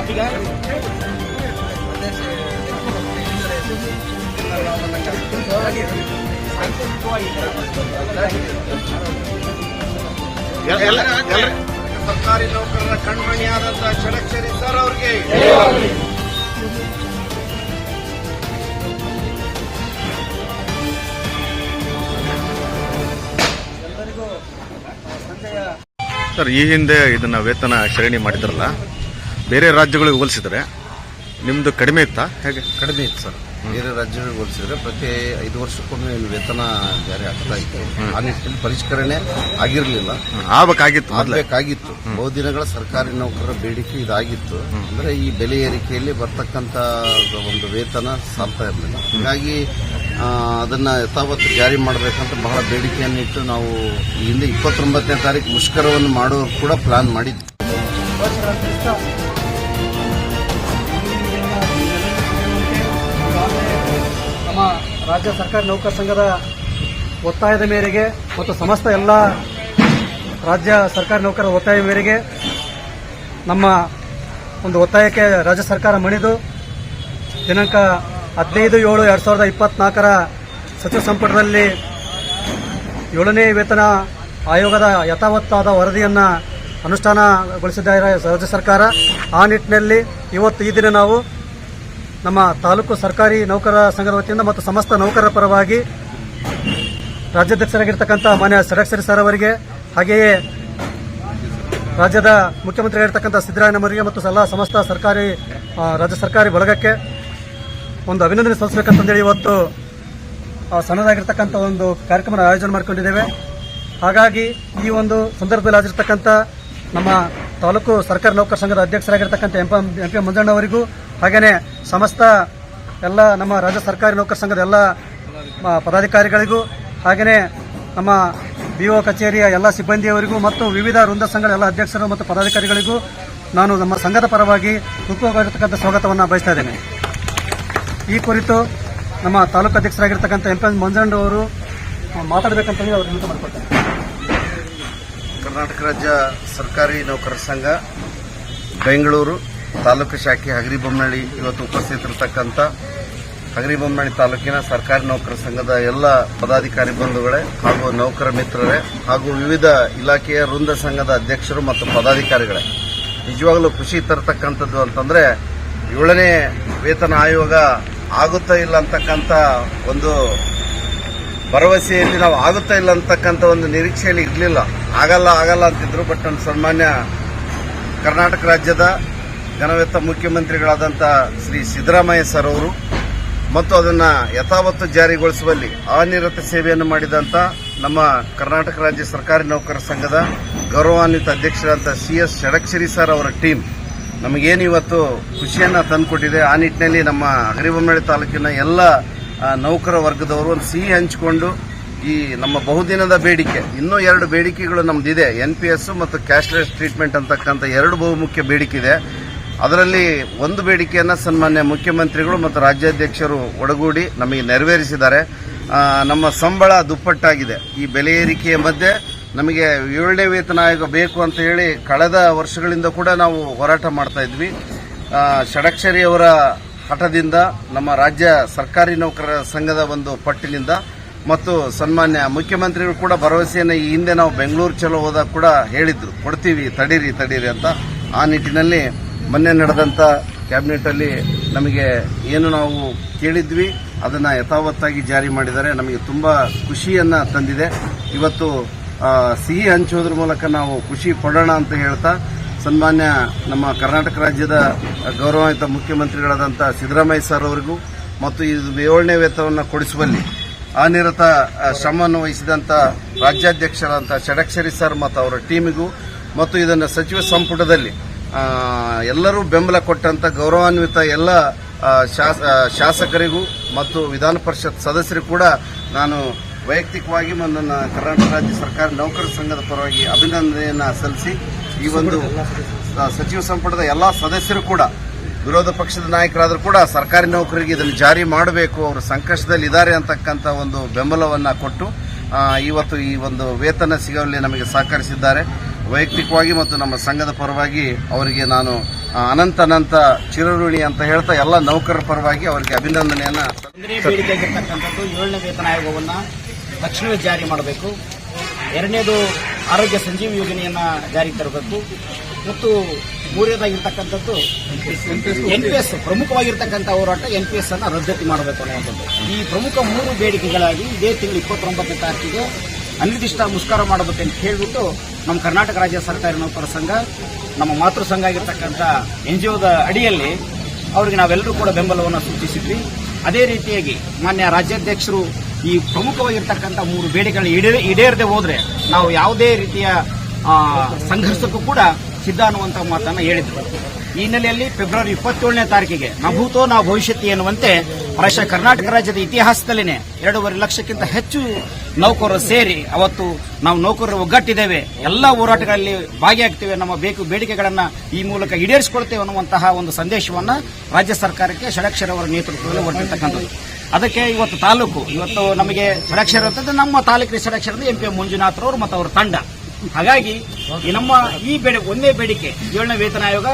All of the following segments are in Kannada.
ಈಗ ಸಾಂಕೇತಿಕವಾಗಿ ಸರ್ಕಾರಿ ನೌಕರರ ಕಣ್ಮಣಿಯಾದಂತಹ ಷಡಕ್ಷರಿ ಸರ್ ಅವ್ರಿಗೆ. ಸರ್ ಈ ಹಿಂದೆ ಇದನ್ನ ವೇತನ ಶ್ರೇಣಿ ಮಾಡಿದ್ರಲ್ಲ? ಬೇರೆ ರಾಜ್ಯಗಳಿಗೆ ಹೋಲಿಸಿದ್ರೆ ನಿಮ್ದು ಕಡಿಮೆ ಇತ್ತಾ? ಹೇಗೆ? ಕಡಿಮೆ ಇತ್ತು ಸರ್. ಬೇರೆ ರಾಜ್ಯಗಳಿಗೆ ಹೋಲಿಸಿದ್ರೆ ಪ್ರತಿ ಐದು ವರ್ಷಕ್ಕೊಮ್ಮೆ ಇಲ್ಲಿ ವೇತನ ಜಾರಿ ಆಗ್ತಾ ಇತ್ತು. ಆ ನಿಟ್ಟಿನಲ್ಲಿ ಪರಿಷ್ಕರಣೆ ಆಗಿರಲಿಲ್ಲ. ಆಗಬೇಕಾಗಿತ್ತು ಆಗಬೇಕಾಗಿತ್ತು. ಬಹು ದಿನಗಳ ಸರ್ಕಾರಿ ನೌಕರರ ಬೇಡಿಕೆ ಇದಾಗಿತ್ತು. ಅಂದ್ರೆ ಈ ಬೆಲೆ ಏರಿಕೆಯಲ್ಲಿ ಬರ್ತಕ್ಕಂತ ಒಂದು ವೇತನ ಸಾಲ್ತಾ ಇರಲಿಲ್ಲ. ಹೀಗಾಗಿ ಅದನ್ನ ಯಥಾವತ್ತು ಜಾರಿ ಮಾಡಬೇಕಂತ ಬಹಳ ಬೇಡಿಕೆಯನ್ನಿಟ್ಟು ನಾವು ಇಲ್ಲಿ ಹಿಂದೆ ಇಪ್ಪತ್ತೊಂಬತ್ತನೇ ತಾರೀಕು ಮುಷ್ಕರವನ್ನು ಮಾಡೋರು ಕೂಡ ಪ್ಲಾನ್ ಮಾಡಿದ್ವಿ. ನಮ್ಮ ರಾಜ್ಯ ಸರ್ಕಾರಿ ನೌಕರ ಸಂಘದ ಒತ್ತಾಯದ ಮೇರೆಗೆ ಮತ್ತು ಸಮಸ್ತ ಎಲ್ಲ ರಾಜ್ಯ ಸರ್ಕಾರಿ ನೌಕರರ ಒತ್ತಾಯ ಮೇರೆಗೆ ನಮ್ಮ ಒಂದು ಒತ್ತಾಯಕ್ಕೆ ರಾಜ್ಯ ಸರ್ಕಾರ ಮಣಿದು ದಿನಾಂಕ ಹದಿನೈದು ಏಳು ಎರಡು ಸಾವಿರದ ಇಪ್ಪತ್ನಾಲ್ಕರ ಸಚಿವ ಸಂಪುಟದಲ್ಲಿ ಏಳನೇ ವೇತನ ಆಯೋಗದ ಯಥಾವತ್ತಾದ ವರದಿಯನ್ನು ಅನುಷ್ಠಾನಗೊಳಿಸಿದ್ದಾರೆ ರಾಜ್ಯ ಸರ್ಕಾರ. ಆ ನಿಟ್ಟಿನಲ್ಲಿ ಇವತ್ತು ಈ ದಿನ ನಾವು ನಮ್ಮ ತಾಲೂಕು ಸರ್ಕಾರಿ ನೌಕರರ ಸಂಘದ ವತಿಯಿಂದ ಮತ್ತು ಸಮಸ್ತ ನೌಕರರ ಪರವಾಗಿ ರಾಜ್ಯಾಧ್ಯಕ್ಷರಾಗಿರ್ತಕ್ಕಂಥ ಮಾನ್ಯ ಷಡಕ್ಷರಿ ಸರ್ ಅವರಿಗೆ, ಹಾಗೆಯೇ ರಾಜ್ಯದ ಮುಖ್ಯಮಂತ್ರಿಯಾಗಿರ್ತಕ್ಕಂಥ ಸಿದ್ದರಾಮಯ್ಯವರಿಗೆ ಮತ್ತು ಎಲ್ಲ ಸಮಸ್ತ ಸರ್ಕಾರಿ ರಾಜ್ಯ ಸರ್ಕಾರಿ ಬಳಗಕ್ಕೆ ಒಂದು ಅಭಿನಂದನೆ ಸಲ್ಲಿಸಬೇಕಂತಂದೇಳಿ ಇವತ್ತು ಸಣ್ಣದಾಗಿರ್ತಕ್ಕಂಥ ಒಂದು ಕಾರ್ಯಕ್ರಮ ಆಯೋಜನೆ ಮಾಡಿಕೊಂಡಿದ್ದೇವೆ. ಹಾಗಾಗಿ ಈ ಒಂದು ಸಂದರ್ಭದಲ್ಲಿ ಆಗಿರ್ತಕ್ಕಂಥ ನಮ್ಮ ತಾಲೂಕು ಸರ್ಕಾರಿ ನೌಕರ ಸಂಘದ ಅಧ್ಯಕ್ಷರಾಗಿರ್ತಕ್ಕಂಥ ಎಂ ಎಂ ಪಿ ಮಂಜಣ್ಣವರಿಗೂ ಹಾಗೆಯೇ ಸಮಸ್ತ ಎಲ್ಲ ನಮ್ಮ ರಾಜ್ಯ ಸರ್ಕಾರಿ ನೌಕರ ಸಂಘದ ಎಲ್ಲ ಪದಾಧಿಕಾರಿಗಳಿಗೂ ಹಾಗೆಯೇ ನಮ್ಮ ಬಿ ಒ ಕಚೇರಿಯ ಎಲ್ಲ ಸಿಬ್ಬಂದಿಯವರಿಗೂ ಮತ್ತು ವಿವಿಧ ವೃಂದ ಸಂಘದ ಎಲ್ಲ ಅಧ್ಯಕ್ಷರು ಮತ್ತು ಪದಾಧಿಕಾರಿಗಳಿಗೂ ನಾನು ನಮ್ಮ ಸಂಘದ ಪರವಾಗಿ ಹೃತ್ಪೂರ್ವಕವಾಗಿರ್ತಕ್ಕಂಥ ಸ್ವಾಗತವನ್ನು ಬಯಸ್ತಾ ಇದ್ದೇನೆ. ಈ ಕುರಿತು ನಮ್ಮ ತಾಲೂಕು ಅಧ್ಯಕ್ಷರಾಗಿರ್ತಕ್ಕಂಥ ಎಂ ಪಿ ಮಾತಾಡಬೇಕಂತ ಹೇಳಿ ಅವರು ಮಾಡಿಕೊಡ್ತಾರೆ ಕರ್ನಾಟಕ ರಾಜ್ಯ ಸರ್ಕಾರಿ ನೌಕರರ ಸಂಘ, ಬೆಂಗಳೂರು ತಾಲೂಕು ಶಾಖೆ ಹಗರಿಬೊಮ್ಮನಹಳ್ಳಿ ಇವತ್ತು ಉಪಸ್ಥಿತರಿರ್ತಕ್ಕಂಥ ಹಗರಿಬೊಮ್ಮನಹಳ್ಳಿ ತಾಲೂಕಿನ ಸರ್ಕಾರಿ ನೌಕರ ಸಂಘದ ಎಲ್ಲ ಪದಾಧಿಕಾರಿ ಬಂಧುಗಳೇ ಹಾಗೂ ನೌಕರ ಮಿತ್ರರೇ ಹಾಗೂ ವಿವಿಧ ಇಲಾಖೆಯ ವೃಂದ ಸಂಘದ ಅಧ್ಯಕ್ಷರು ಮತ್ತು ಪದಾಧಿಕಾರಿಗಳೇ. ನಿಜವಾಗಲೂ ಖುಷಿ ತರತಕ್ಕಂಥದ್ದು ಅಂತಂದ್ರೆ ಏಳನೇ ವೇತನ ಆಯೋಗ ಆಗುತ್ತಾ ಇಲ್ಲ ಅಂತಕ್ಕಂಥ ಒಂದು ಭರವಸೆಯಲ್ಲಿ ನಾವು ಆಗುತ್ತಾ ಇಲ್ಲ ಅಂತಕ್ಕಂಥ ಒಂದು ನಿರೀಕ್ಷೆಯಲ್ಲಿ ಇರಲಿಲ್ಲ. ಆಗಲ್ಲ ಆಗಲ್ಲ ಅಂತಿದ್ರು, ಬಟ್ ನನ್ನ ಸನ್ಮಾನ್ಯ ಕರ್ನಾಟಕ ರಾಜ್ಯದ ಘನವೆತ್ತ ಮುಖ್ಯಮಂತ್ರಿಗಳಾದಂಥ ಶ್ರೀ ಸಿದ್ದರಾಮಯ್ಯ ಸರ್ ಅವರು ಮತ್ತು ಅದನ್ನ ಯಥಾವತ್ತು ಜಾರಿಗೊಳಿಸುವಲ್ಲಿ ಅನಿರತ ಸೇವೆಯನ್ನು ಮಾಡಿದಂಥ ನಮ್ಮ ಕರ್ನಾಟಕ ರಾಜ್ಯ ಸರ್ಕಾರಿ ನೌಕರರ ಸಂಘದ ಗೌರವಾನ್ವಿತ ಅಧ್ಯಕ್ಷರಾದಂಥ ಸಿ ಎಸ್ ಷಡಕ್ಷರಿ ಸರ್ ಅವರ ಟೀಮ್ ನಮಗೇನು ಇವತ್ತು ಖುಷಿಯನ್ನ ತಂದುಕೊಟ್ಟಿದೆ, ಆ ನಿಟ್ಟಿನಲ್ಲಿ ನಮ್ಮ ಹಗರಿಬೊಮ್ಮನಹಳ್ಳಿ ತಾಲೂಕಿನ ಎಲ್ಲ ನೌಕರ ವರ್ಗದವರು ಒಂದು ಸಿಹಿ ಹಂಚಿಕೊಂಡು ಈ ನಮ್ಮ ಬಹುದಿನದ ಬೇಡಿಕೆ, ಇನ್ನೂ ಎರಡು ಬೇಡಿಕೆಗಳು ನಮ್ದಿದೆ, ಎನ್ ಪಿ ಎಸ್ ಮತ್ತು ಕ್ಯಾಶ್ಲೆಸ್ ಟ್ರೀಟ್ಮೆಂಟ್ ಅಂತಕ್ಕಂಥ ಎರಡು ಬಹುಮುಖ್ಯ ಬೇಡಿಕೆ ಇದೆ. ಅದರಲ್ಲಿ ಒಂದು ಬೇಡಿಕೆಯನ್ನು ಸನ್ಮಾನ್ಯ ಮುಖ್ಯಮಂತ್ರಿಗಳು ಮತ್ತು ರಾಜ್ಯಾಧ್ಯಕ್ಷರು ಒಡಗೂಡಿ ನಮಗೆ ನೆರವೇರಿಸಿದ್ದಾರೆ. ನಮ್ಮ ಸಂಬಳ ದುಪ್ಪಟ್ಟಾಗಿದೆ. ಈ ಬೆಲೆ ಏರಿಕೆಯ ಮಧ್ಯೆ ನಮಗೆ ಏಳನೇ ವೇತನ ಆಯೋಗ ಬೇಕು ಅಂತ ಹೇಳಿ ಕಳೆದ ವರ್ಷಗಳಿಂದ ಕೂಡ ನಾವು ಹೋರಾಟ ಮಾಡ್ತಾ ಇದ್ವಿ. ಷಡಕ್ಷರಿಯವರ ಹಠದಿಂದ ನಮ್ಮ ರಾಜ್ಯ ಸರ್ಕಾರಿ ನೌಕರರ ಸಂಘದ ಒಂದು ಪಟ್ಟಿನಿಂದ ಮತ್ತು ಸನ್ಮಾನ್ಯ ಮುಖ್ಯಮಂತ್ರಿಗಳು ಕೂಡ ಭರವಸೆಯನ್ನು ಈ ಹಿಂದೆ ನಾವು ಬೆಂಗಳೂರು ಚಲೋ ಹೋದಾಗ ಕೂಡ ಹೇಳಿದ್ರು. ಕೊಡ್ತೀವಿ, ತಡೀರಿ ತಡೀರಿ ಅಂತ ಆ ನಿಟ್ಟಿನಲ್ಲಿ ಮೊನ್ನೆ ನಡೆದಂತ ಕ್ಯಾಬಿನೆಟ್ ಅಲ್ಲಿ ನಮಗೆ ಏನು ನಾವು ಕೇಳಿದ್ವಿ, ಅದನ್ನ ಯಥಾವತ್ತಾಗಿ ಜಾರಿ ಮಾಡಿದರೆ ನಮಗೆ ತುಂಬಾ ಖುಷಿಯನ್ನ ತಂದಿದೆ. ಇವತ್ತು ಸಿಹಿ ಹಂಚೋದ್ರ ಮೂಲಕ ನಾವು ಖುಷಿ ಪಡೋಣ ಅಂತ ಹೇಳ್ತಾ, ಸನ್ಮಾನ್ಯ ನಮ್ಮ ಕರ್ನಾಟಕ ರಾಜ್ಯದ ಗೌರವಾನ್ವಿತ ಮುಖ್ಯಮಂತ್ರಿಗಳಾದಂಥ ಸಿದ್ದರಾಮಯ್ಯ ಸರ್ ಅವರಿಗೂ, ಮತ್ತು ಇದು ಏಳನೇ ವೇತನವನ್ನು ಕೊಡಿಸುವಲ್ಲಿ ಅನಿರತ ಶ್ರಮವನ್ನು ವಹಿಸಿದಂಥ ರಾಜ್ಯಾಧ್ಯಕ್ಷರಾದಂಥ ಷಡಕ್ಷರಿ ಸರ್ ಮತ್ತು ಅವರ ಟೀಮಿಗೂ, ಮತ್ತು ಇದನ್ನು ಸಚಿವ ಸಂಪುಟದಲ್ಲಿ ಎಲ್ಲರೂ ಬೆಂಬಲ ಕೊಟ್ಟಂತ ಗೌರವಾನ್ವಿತ ಎಲ್ಲ ಶಾಸಕರಿಗೂ ಮತ್ತು ವಿಧಾನ ಪರಿಷತ್ ಸದಸ್ಯರಿಗೂ ಕೂಡ ನಾನು ವೈಯಕ್ತಿಕವಾಗಿ ನನ್ನ ಕರ್ನಾಟಕ ರಾಜ್ಯ ಸರ್ಕಾರ ನೌಕರ ಸಂಘದ ಪರವಾಗಿ ಅಭಿನಂದನೆಯನ್ನು ಸಲ್ಲಿಸಿ ಈ ಒಂದು ಸಚಿವ ಸಂಪುಟದ ಎಲ್ಲ ಸದಸ್ಯರು ಕೂಡ, ವಿರೋಧ ಪಕ್ಷದ ನಾಯಕರಾದರೂ ಕೂಡ ಸರ್ಕಾರಿ ನೌಕರರಿಗೆ ಇದನ್ನು ಜಾರಿ ಮಾಡಬೇಕು, ಅವರು ಸಂಕಷ್ಟದಲ್ಲಿ ಇದ್ದಾರೆ ಅಂತಕ್ಕಂಥ ಒಂದು ಬೆಂಬಲವನ್ನು ಕೊಟ್ಟು ಇವತ್ತು ಈ ಒಂದು ವೇತನ ಸಿಗುವಲ್ಲಿ ನಮಗೆ ಸಹಕರಿಸಿದ್ದಾರೆ. ವೈಯಕ್ತಿಕವಾಗಿ ಮತ್ತು ನಮ್ಮ ಸಂಘದ ಪರವಾಗಿ ಅವರಿಗೆ ನಾನು ಅನಂತ ಅನಂತ ಚಿರಋಣಿ ಅಂತ ಹೇಳ್ತಾ ಎಲ್ಲ ನೌಕರರ ಪರವಾಗಿ ಅವರಿಗೆ ಅಭಿನಂದನೆಯನ್ನು ಏಳನೇ ವೇತನ ಆಯೋಗವನ್ನು ತಕ್ಷಣವೇ ಜಾರಿ ಮಾಡಬೇಕು. ಎರಡನೇದು ಆರೋಗ್ಯ ಸಂಜೀವ ಯೋಜನೆಯನ್ನು ಜಾರಿಗೆ ತರಬೇಕು. ಮತ್ತು ಮೂರನೇದಾಗಿರ್ತಕ್ಕಂಥದ್ದು ಎನ್ ಪಿ ಎಸ್ ಪ್ರಮುಖವಾಗಿರ್ತಕ್ಕಂಥ ಹೋರಾಟ ಎನ್ ಪಿ ಎಸ್ ಅನ್ನು ರದ್ದತಿ ಮಾಡಬೇಕು ಅನ್ನುವಂಥದ್ದು. ಈ ಪ್ರಮುಖ ಮೂರು ಬೇಡಿಕೆಗಳಾಗಿ ಇದೇ ತಿಂಗಳು ಇಪ್ಪತ್ತೊಂಬತ್ತನೇ ತಾರೀಕಿಗೆ ಅನಿರ್ದಿಷ್ಟ ಮುಷ್ಕರ ಮಾಡಬೇಕು ಅಂತ ಹೇಳಿಬಿಟ್ಟು ನಮ್ಮ ಕರ್ನಾಟಕ ರಾಜ್ಯ ಸರ್ಕಾರ ನೌಕರ ಸಂಘ, ನಮ್ಮ ಮಾತೃ ಸಂಘ ಆಗಿರ್ತಕ್ಕಂಥ ಎನ್ ಜಿ ಒದ ಅಡಿಯಲ್ಲಿ ಅವರಿಗೆ ನಾವೆಲ್ಲರೂ ಕೂಡ ಬೆಂಬಲವನ್ನು ಸೂಚಿಸಿದ್ವಿ. ಅದೇ ರೀತಿಯಾಗಿ ಮಾನ್ಯ ರಾಜ್ಯಾಧ್ಯಕ್ಷರು ಈ ಪ್ರಮುಖವಾಗಿರ್ತಕ್ಕಂಥ ಮೂರು ಬೇಡಿಕೆಗಳನ್ನ ಈಡೇ, ಈಡೇರದೆ ಹೋದ್ರೆ ನಾವು ಯಾವುದೇ ರೀತಿಯ ಸಂಘರ್ಷಕ್ಕೂ ಕೂಡ ಸಿದ್ಧ ಅನ್ನುವಂಥ ಮಾತನ್ನು ಹೇಳಿದ್ರು. ಈ ಹಿನ್ನೆಲೆಯಲ್ಲಿ ಫೆಬ್ರವರಿ ಇಪ್ಪತ್ತೇಳನೇ ತಾರೀಕಿಗೆ ನಭೂತೋ ನಾವು ಭವಿಷ್ಯತಿ ಎನ್ನುವಂತೆ ಪ್ರಾಯಶಃ ಕರ್ನಾಟಕ ರಾಜ್ಯದ ಇತಿಹಾಸದಲ್ಲಿನೇ ಎರಡೂವರೆ ಲಕ್ಷಕ್ಕಿಂತ ಹೆಚ್ಚು ನೌಕರರು ಸೇರಿ ಅವತ್ತು ನಾವು ನೌಕರರು ಒಗ್ಗಟ್ಟಿದ್ದೇವೆ. ಎಲ್ಲ ಹೋರಾಟಗಳಲ್ಲಿ ಭಾಗಿಯಾಗ್ತೇವೆ. ನಮ್ಮ ಬೇಕು ಬೇಡಿಕೆಗಳನ್ನು ಈ ಮೂಲಕ ಈಡೇರಿಸಿಕೊಳ್ತೇವೆ ಅನ್ನುವಂತಹ ಒಂದು ಸಂದೇಶವನ್ನು ರಾಜ್ಯ ಸರ್ಕಾರಕ್ಕೆ ಷಡಕ್ಷರ ಅವರ ನೇತೃತ್ವದಲ್ಲಿ ಹೊರಟಿರ್ತಕ್ಕಂಥದ್ದು ಅದಕ್ಕೆ ಇವತ್ತು ತಾಲೂಕು, ಇವತ್ತು ನಮಗೆ ಷಡಕ್ಷರ ಅಂತಂದ್ರೆ ನಮ್ಮ ತಾಲೂಕಿನ ಷಡಕ್ಷರ ಎಂ ಪಿ ಮಂಜುನಾಥ್ರವರು ಮತ್ತು ಅವರ ತಂಡ. ಹಾಗಾಗಿ ನಮ್ಮ ಈ ಬೇಡಿಕೆ ಒಂದೇ ಬೇಡಿಕೆ ಏಳನೇ ವೇತನ ಆಯೋಗ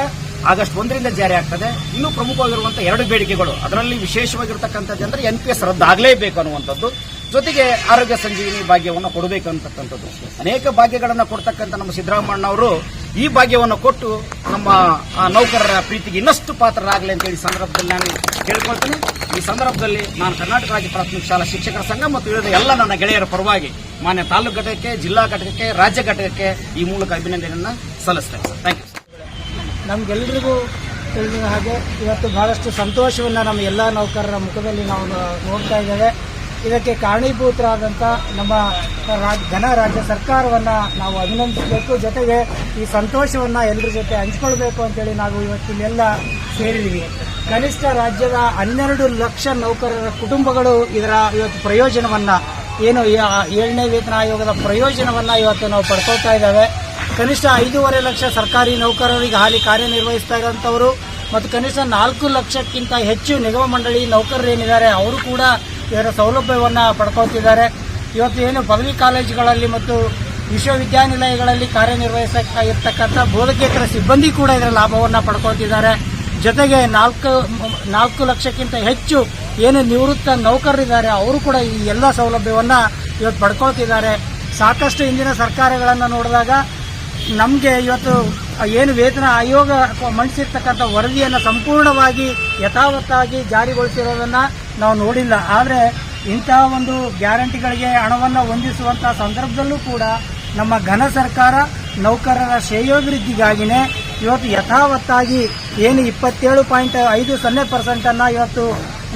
ಆಗಸ್ಟ್ ಒಂದರಿಂದ ಜಾರಿ ಆಗ್ತದೆ. ಇನ್ನೂ ಪ್ರಮುಖವಾಗಿರುವಂತಹ ಎರಡು ಬೇಡಿಕೆಗಳು. ಅದರಲ್ಲಿ ವಿಶೇಷವಾಗಿರ್ತಕ್ಕಂಥದ್ದು ಅಂದ್ರೆ ಎನ್ ಪಿ ಎಸ್ ರದ್ದಾಗಲೇಬೇಕು ಅನ್ನುವಂಥದ್ದು. ಜೊತೆಗೆ ಆರೋಗ್ಯ ಸಂಜೀವಿನಿ ಭಾಗ್ಯವನ್ನು ಕೊಡಬೇಕು ಅಂತಕ್ಕಂಥದ್ದು. ಅನೇಕ ಭಾಗ್ಯಗಳನ್ನು ಕೊಡ್ತಕ್ಕಂಥ ನಮ್ಮ ಸಿದ್ದರಾಮಣ್ಣ ಅವರು ಈ ಭಾಗ್ಯವನ್ನು ಕೊಟ್ಟು ನಮ್ಮ ನೌಕರರ ಪ್ರೀತಿಗೆ ಇನ್ನಷ್ಟು ಪಾತ್ರರಾಗಲಿ ಅಂತ ಹೇಳಿ ಸಂದರ್ಭದಲ್ಲಿ ನಾನು ಕೇಳ್ಕೊಳ್ತೀನಿ. ಈ ಸಂದರ್ಭದಲ್ಲಿ ನಾನು ಕರ್ನಾಟಕ ರಾಜ್ಯ ಪ್ರಾಥಮಿಕ ಶಾಲಾ ಶಿಕ್ಷಕರ ಸಂಘ ಮತ್ತು ವಿವಿಧ ಎಲ್ಲ ನನ್ನ ಗೆಳೆಯರ ಪರವಾಗಿ ಮಾನ್ಯ ತಾಲೂಕು ಘಟಕಕ್ಕೆ, ಜಿಲ್ಲಾ ಘಟಕಕ್ಕೆ, ರಾಜ್ಯ ಘಟಕಕ್ಕೆ ಈ ಮೂಲಕ ಅಭಿನಂದನೆಯನ್ನು ಸಲ್ಲಿಸ್ತೇನೆ, ಸರ್. ಥ್ಯಾಂಕ್ ಯು ನಮ್ಗೆಲ್ರಿಗೂ ತಿಳಿದ ಹಾಗೆ ಇವತ್ತು ಬಹಳಷ್ಟು ಸಂತೋಷವನ್ನು ನಮ್ಮ ಎಲ್ಲ ನೌಕರರ ಮುಖದಲ್ಲಿ ನಾವು ನೋಡ್ತಾ ಇದ್ದೇವೆ. ಇದಕ್ಕೆ ಕಾರಣೀಭೂತರಾದಂಥ ನಮ್ಮ ರಾಜ್, ಘನ ರಾಜ್ಯ ಸರ್ಕಾರವನ್ನು ನಾವು ಅಭಿನಂದಿಸಬೇಕು. ಜೊತೆಗೆ ಈ ಸಂತೋಷವನ್ನು ಎಲ್ಲರ ಜೊತೆ ಹಂಚ್ಕೊಳ್ಬೇಕು ಅಂತೇಳಿ ನಾವು ಇವತ್ತಿನೆಲ್ಲ ಸೇರಿದ್ದೀವಿ. ಕನಿಷ್ಠ ರಾಜ್ಯದ ಹನ್ನೆರಡು ಲಕ್ಷ ನೌಕರರ ಕುಟುಂಬಗಳು ಇದರ ಇವತ್ತು ಪ್ರಯೋಜನವನ್ನು, ಏನು ಏಳನೇ ವೇತನ ಆಯೋಗದ ಪ್ರಯೋಜನವನ್ನು ಇವತ್ತು ನಾವು ಪಡ್ಕೊಳ್ತಾ ಇದ್ದಾವೆ. ಕನಿಷ್ಠ ಐದೂವರೆ ಲಕ್ಷ ಸರ್ಕಾರಿ ನೌಕರರಿಗೆ ಹಾಲಿ ಕಾರ್ಯನಿರ್ವಹಿಸ್ತಾ ಇರುವಂತವರು ಮತ್ತು ಕನಿಷ್ಠ ನಾಲ್ಕು ಲಕ್ಷಕ್ಕಿಂತ ಹೆಚ್ಚು ನಿಗಮ ಮಂಡಳಿ ನೌಕರರು ಏನಿದ್ದಾರೆ ಅವರು ಕೂಡ ಇದರ ಸೌಲಭ್ಯವನ್ನು ಪಡ್ಕೊಳ್ತಿದ್ದಾರೆ ಇವತ್ತು ಏನು ಪದವಿ ಕಾಲೇಜುಗಳಲ್ಲಿ ಮತ್ತು ವಿಶ್ವವಿದ್ಯಾನಿಲಯಗಳಲ್ಲಿ ಕಾರ್ಯನಿರ್ವಹಿಸಿರ್ತಕ್ಕಂಥ ಬೋಧಕೇತರ ಸಿಬ್ಬಂದಿ ಕೂಡ ಇದರ ಲಾಭವನ್ನು ಪಡ್ಕೊಳ್ತಿದ್ದಾರೆ ಜೊತೆಗೆ ನಾಲ್ಕು ನಾಲ್ಕು ಲಕ್ಷಕ್ಕಿಂತ ಹೆಚ್ಚು ಏನು ನಿವೃತ್ತ ನೌಕರರಿದ್ದಾರೆ, ಅವರು ಕೂಡ ಈ ಎಲ್ಲ ಸೌಲಭ್ಯವನ್ನು ಇವತ್ತು ಪಡ್ಕೊಳ್ತಿದ್ದಾರೆ ಸಾಕಷ್ಟು ಇಂದಿನ ಸರ್ಕಾರಗಳನ್ನು ನೋಡಿದಾಗ ನಮಗೆ ಇವತ್ತು ಏನು ವೇತನ ಆಯೋಗ ಮಂಡಿಸಿರ್ತಕ್ಕಂಥ ವರದಿಯನ್ನು ಸಂಪೂರ್ಣವಾಗಿ ಯಥಾವತ್ತಾಗಿ ಜಾರಿಗೊಳಿಸಿರೋದನ್ನು ನಾವು ನೋಡಿಲ್ಲ. ಆದರೆ ಇಂತಹ ಒಂದು ಗ್ಯಾರಂಟಿಗಳಿಗೆ ಹಣವನ್ನು ಹೊಂದಿಸುವಂಥ ಸಂದರ್ಭದಲ್ಲೂ ಕೂಡ ನಮ್ಮ ಘನ ಸರ್ಕಾರ ನೌಕರರ ಶ್ರೇಯೋಭಿವೃದ್ಧಿಗಾಗಿನೇ ಇವತ್ತು ಯಥಾವತ್ತಾಗಿ ಏನು ಇಪ್ಪತ್ತೇಳು ಪಾಯಿಂಟ್ ಐದು ಸೊನ್ನೆ ಪರ್ಸೆಂಟನ್ನು ಇವತ್ತು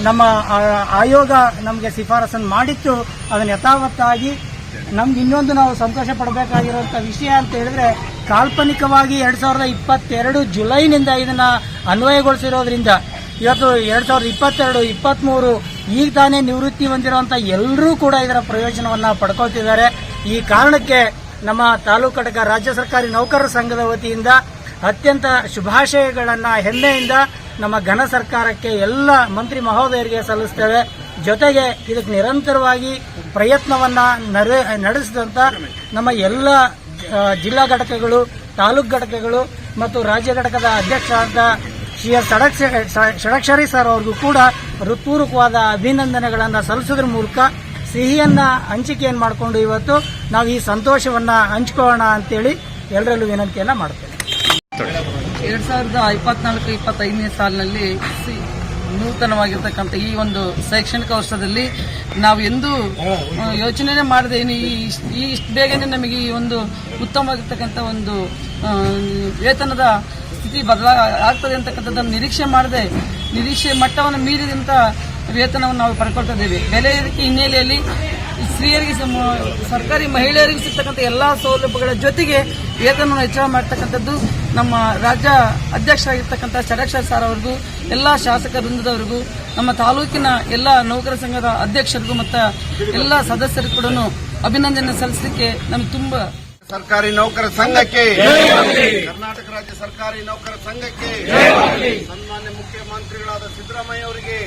ನಮ್ಮ ಆಯೋಗ ನಮಗೆ ಶಿಫಾರಸನ್ನು ಮಾಡಿತ್ತು. ಅದನ್ನು ಯಥಾವತ್ತಾಗಿ ನಮ್ಗೆ ಇನ್ನೊಂದು ನಾವು ಸಂತೋಷ ಪಡಬೇಕಾಗಿರುವಂಥ ವಿಷಯ ಅಂತ ಹೇಳಿದ್ರೆ, ಕಾಲ್ಪನಿಕವಾಗಿ ಎರಡ್ ಸಾವಿರದ ಇಪ್ಪತ್ತೆರಡು ಜುಲೈನಿಂದ ಇದನ್ನ ಅನ್ವಯಗೊಳಿಸಿರೋದ್ರಿಂದ, ಇವತ್ತು ಎರಡ್ ಸಾವಿರದ ಇಪ್ಪತ್ತೆರಡು ಇಪ್ಪತ್ತ್ಮೂರು ಈಗ ತಾನೇ ನಿವೃತ್ತಿ ಹೊಂದಿರುವಂಥ ಎಲ್ಲರೂ ಕೂಡ ಇದರ ಪ್ರಯೋಜನವನ್ನು ಪಡ್ಕೊಳ್ತಿದ್ದಾರೆ. ಈ ಕಾರಣಕ್ಕೆ ನಮ್ಮ ತಾಲೂಕು ಘಟಕ ರಾಜ್ಯ ಸರ್ಕಾರಿ ನೌಕರರ ಸಂಘದ ವತಿಯಿಂದ ಅತ್ಯಂತ ಶುಭಾಶಯಗಳನ್ನು ಹೆಮ್ಮೆಯಿಂದ ನಮ್ಮ ಘನ ಸರ್ಕಾರಕ್ಕೆ ಎಲ್ಲ ಮಂತ್ರಿ ಮಹೋದಯರಿಗೆ ಸಲ್ಲಿಸ್ತೇವೆ. ಜೊತೆಗೆ ಇದಕ್ಕೆ ನಿರಂತರವಾಗಿ ಪ್ರಯತ್ನವನ್ನ ನಡೆ, ನಡೆಸಿದಂತ ನಮ್ಮ ಎಲ್ಲ ಜಿಲ್ಲಾ ಘಟಕಗಳು, ತಾಲೂಕು ಘಟಕಗಳು ಮತ್ತು ರಾಜ್ಯ ಘಟಕದ ಅಧ್ಯಕ್ಷರಾದ ಶ್ರೀ ಎಸ್ ಷಡಕ್ಷರಿ ಸರ್ ಅವ್ರಿಗೂ ಕೂಡ ಹೃತ್ಪೂರ್ವಕವಾದ ಅಭಿನಂದನೆಗಳನ್ನು ಸಲ್ಲಿಸೋದ್ರ ಮೂಲಕ ಸಿಹಿಯನ್ನು ಹಂಚಿಕೆಯನ್ನು ಮಾಡಿಕೊಂಡು ಇವತ್ತು ನಾವು ಈ ಸಂತೋಷವನ್ನ ಹಂಚ್ಕೊಳ್ಳೋಣ ಅಂತೇಳಿ ಎಲ್ಲರಲ್ಲೂ ವಿನಂತಿಯನ್ನು ಮಾಡ್ತೇವೆ ಎರಡ್ ಸಾವಿರದ ಇಪ್ಪತ್ನಾಲ್ಕು, ಇಪ್ಪತ್ತೈದನೇ ಸಾಲಿನಲ್ಲಿ ನೂತನವಾಗಿರ್ತಕ್ಕಂಥ ಈ ಒಂದು ಶೈಕ್ಷಣಿಕ ವರ್ಷದಲ್ಲಿ ನಾವು ಎಂದೂ ಯೋಚನೆ ಮಾಡದೆ ಇಷ್ಟ್- ಈ ಇಷ್ಟು ಬೇಗನೆ ನಮಗೆ ಈ ಒಂದು ಉತ್ತಮವಾಗಿರ್ತಕ್ಕಂಥ ಒಂದು ವೇತನದ ಸ್ಥಿತಿ ಬದಲಾ ಆಗ್ತದೆ ಅಂತಕ್ಕಂಥದ್ದನ್ನು ನಿರೀಕ್ಷೆ ಮಾಡದೆ, ನಿರೀಕ್ಷೆ ಮಟ್ಟವನ್ನು ಮೀರಿದಂಥ ವೇತನವನ್ನು ನಾವು ಪಡ್ಕೊಳ್ತಾ ಇದ್ದೇವೆ. ಬೆಲೆ ಏರಿಕೆ ಹಿನ್ನೆಲೆಯಲ್ಲಿ ಸ್ತ್ರೀಯರಿಗೆ ಸರ್ಕಾರಿ ಮಹಿಳೆಯರಿಗೆ ಸಿಗ್ತಕ್ಕಂಥ ಎಲ್ಲಾ ಸೌಲಭ್ಯಗಳ ಜೊತೆಗೆ ವೇತನವನ್ನು ಹೆಚ್ಚಳ ಮಾಡ್ತಕ್ಕಂಥದ್ದು ನಮ್ಮ ರಾಜ್ಯ ಅಧ್ಯಕ್ಷರಾಗಿರ್ತಕ್ಕಂಥ ಷಡಕ್ಷರ ಸರ್ ಅವರಿಗೂ, ಎಲ್ಲಾ ಶಾಸಕ ವೃಂದದವರಿಗೂ, ನಮ್ಮ ತಾಲೂಕಿನ ಎಲ್ಲ ನೌಕರ ಸಂಘದ ಅಧ್ಯಕ್ಷರಿಗೂ ಮತ್ತು ಎಲ್ಲ ಸದಸ್ಯರಿಗೂ ಕೂಡ ಅಭಿನಂದನೆ ಸಲ್ಲಿಸಲಿಕ್ಕೆ ನಮ್ಗೆ ತುಂಬಾ ಸರ್ಕಾರಿ ನೌಕರ ಸಂಘಕ್ಕೆ, ಕರ್ನಾಟಕ ರಾಜ್ಯ ಸರ್ಕಾರಿ ನೌಕರ ಸಂಘಕ್ಕೆ, ಸನ್ಮಾನ್ಯ ಮುಖ್ಯಮಂತ್ರಿಗಳಾದ ಸಿದ್ದರಾಮಯ್ಯ ಅವರಿಗೆ